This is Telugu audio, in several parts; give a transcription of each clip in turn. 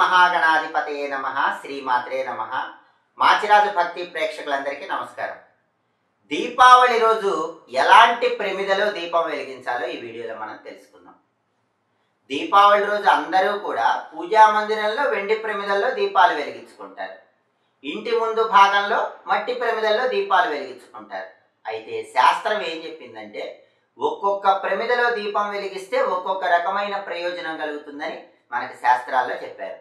మహాగణాధిపతయే నమ శ్రీమాత్రే నమ. మాచిరాజు భక్తి ప్రేక్షకులందరికీ నమస్కారం. దీపావళి రోజు ఎలాంటి ప్రమిదలో దీపం వెలిగించాలో ఈ వీడియోలో మనం తెలుసుకుందాం. దీపావళి రోజు అందరూ కూడా పూజా మందిరంలో వెండి ప్రమిదల్లో దీపాలు వెలిగించుకుంటారు. ఇంటి ముందు భాగంలో మట్టి ప్రమిదల్లో దీపాలు వెలిగించుకుంటారు. అయితే శాస్త్రం ఏం చెప్పిందంటే ఒక్కొక్క ప్రమిదలో దీపం వెలిగిస్తే ఒక్కొక్క రకమైన ప్రయోజనం కలుగుతుందని మనకి శాస్త్రాల్లో చెప్పారు.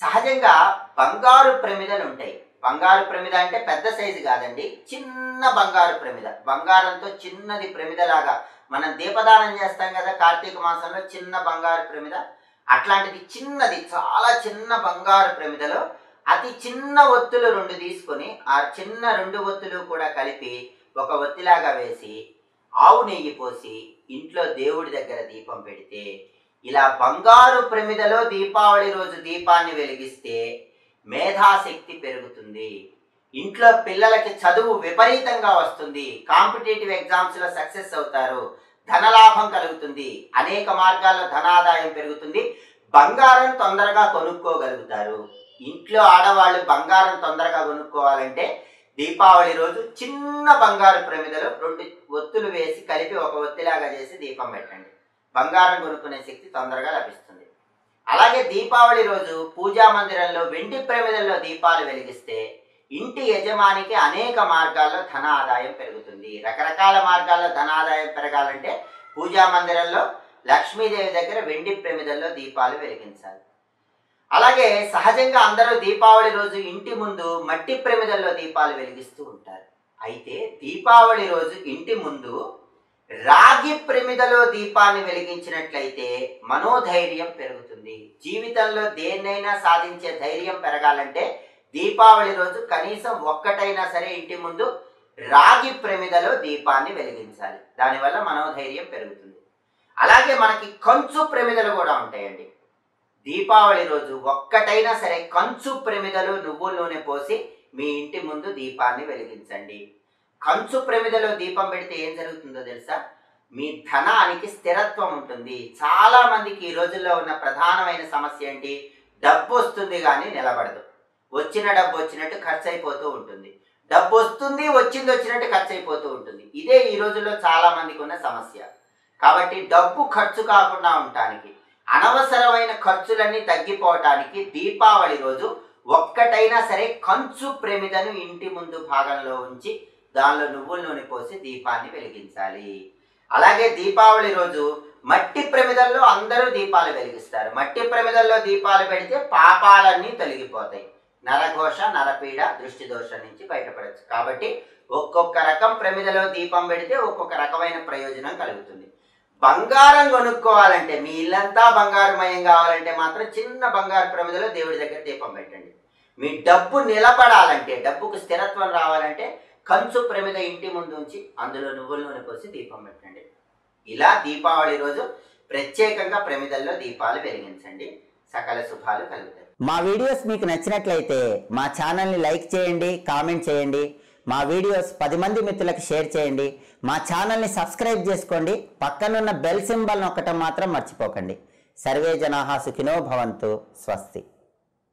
సహజంగా బంగారు ప్రమిదలు ఉంటాయి. బంగారు ప్రమిద అంటే పెద్ద సైజు కాదండి. చిన్న బంగారు ప్రమిద. బంగారంతో చిన్నది ప్రమిదలాగా మనం దీపదానం చేస్తాం కదా కార్తీక మాసంలో చిన్న బంగారు ప్రమిద. అట్లాంటిది చిన్నది చాలా చిన్న బంగారు ప్రమిదలో అతి చిన్న ఒత్తులు రెండు తీసుకొని ఆ చిన్న రెండు ఒత్తులు కూడా కలిపి ఒక ఒత్తిలాగా వేసి ఆవు నెయ్యి పోసి ఇంట్లో దేవుడి దగ్గర దీపం పెడితే ఇలా బంగారు ప్రమిదలో దీపావళి రోజు దీపాన్ని వెలిగిస్తే మేధాశక్తి పెరుగుతుంది. ఇంట్లో పిల్లలకి చదువు విపరీతంగా వస్తుంది. కాంపిటేటివ్ ఎగ్జామ్స్లో సక్సెస్ అవుతారు. ధనలాభం కలుగుతుంది. అనేక మార్గాల్లో ధనాదాయం పెరుగుతుంది. బంగారం తొందరగా కొనుక్కోగలుగుతారు. ఇంట్లో ఆడవాళ్ళు బంగారం తొందరగా కొనుక్కోవాలంటే దీపావళి రోజు చిన్న బంగారు ప్రమిదలో రెండు ఒత్తులు వేసి కలిపి ఒక ఒత్తిలాగా చేసి దీపం పెట్టండి. బంగారం కొనుక్కునే శక్తి తొందరగా లభిస్తుంది. అలాగే దీపావళి రోజు పూజా మందిరంలో వెండి ప్రమిదల్లో దీపాలు వెలిగిస్తే ఇంటి యజమానికి అనేక మార్గాల్లో ధన ఆదాయం పెరుగుతుంది. రకరకాల మార్గాల్లో ధన ఆదాయం పెరగాలంటే పూజా మందిరంలో లక్ష్మీదేవి దగ్గర వెండి ప్రమిదల్లో దీపాలు వెలిగించాలి. అలాగే సహజంగా అందరూ దీపావళి రోజు ఇంటి ముందు మట్టి ప్రమిదల్లో దీపాలు వెలిగిస్తూ ఉంటారు. అయితే దీపావళి రోజు ఇంటి ముందు రాగి ప్రమిదలో దీపాన్ని వెలిగించినట్లయితే మనోధైర్యం పెరుగుతుంది. జీవితంలో దేన్నైనా సాధించే ధైర్యం పెరగాలంటే దీపావళి రోజు కనీసం ఒక్కటైనా సరే ఇంటి ముందు రాగి ప్రమిదలో దీపాన్ని వెలిగించాలి. దానివల్ల మనోధైర్యం పెరుగుతుంది. అలాగే మనకి కంచు ప్రమిదలు కూడా ఉంటాయండి. దీపావళి రోజు ఒక్కటైనా సరే కంచు ప్రమిదలు నువ్వుల నూనె పోసి మీ ఇంటి ముందు దీపాన్ని వెలిగించండి. కంచు ప్రమిదలో దీపం పెడితే ఏం జరుగుతుందో తెలుసా? మీ ధనానికి స్థిరత్వం ఉంటుంది. చాలా మందికి ఈ రోజుల్లో ఉన్న ప్రధానమైన సమస్య ఏంటి? డబ్బు వస్తుంది కానీ నిలబడదు. వచ్చిన డబ్బు వచ్చినట్టు ఖర్చు అయిపోతూ ఉంటుంది. డబ్బు వస్తుంది వచ్చింది వచ్చినట్టు ఖర్చు అయిపోతూ ఉంటుంది. ఇదే ఈ రోజుల్లో చాలా మందికి ఉన్న సమస్య. కాబట్టి డబ్బు ఖర్చు కాకుండా ఉండటానికి అనవసరమైన ఖర్చులన్నీ తగ్గిపోవటానికి దీపావళి రోజు ఒక్కటైనా సరే కంచు ప్రమిదను ఇంటి ముందు భాగంలో ఉంచి దానిలో నువ్వుల నూనె పోసి దీపాన్ని వెలిగించాలి. అలాగే దీపావళి రోజు మట్టి ప్రమిదల్లో అందరూ దీపాలు వెలిగిస్తారు. మట్టి ప్రమిదల్లో దీపాలు పెడితే పాపాలన్నీ తొలగిపోతాయి. నరఘోష నరపీడ దృష్టి దోషం నుంచి బయటపడచ్చు. కాబట్టి ఒక్కొక్క రకం ప్రమిదలో దీపం పెడితే ఒక్కొక్క రకమైన ప్రయోజనం కలుగుతుంది. బంగారం కొనుక్కోవాలంటే మీ ఇల్లంతా బంగారుమయం కావాలంటే మాత్రం చిన్న బంగారు ప్రమిదలో దేవుడి దగ్గర దీపం పెట్టండి. మీ డబ్బు నిలబడాలంటే డబ్బుకు స్థిరత్వం రావాలంటే కంచు ప్రమిద ఇంటి ముందు ఉంచి అందులో నువ్వుల నూనె పోసి దీపం పెట్టండి. ఇలా దీపావళి రోజు ప్రత్యేకంగా ప్రమిదల్లో దీపాలు వెలిగించండి. సకల శుభాలు కలుగుతాయి. మా వీడియోస్ మీకు నచ్చినట్లయితే మా ఛానల్ని లైక్ చేయండి కామెంట్ చేయండి. మా వీడియోస్ పది మంది మిత్రులకు షేర్ చేయండి. మా ఛానల్ని సబ్స్క్రైబ్ చేసుకోండి. పక్కనున్న బెల్ సింబల్ నొక్కటం మాత్రం మర్చిపోకండి. సర్వే జనాహా సుఖినో భవంతు. స్వస్తి.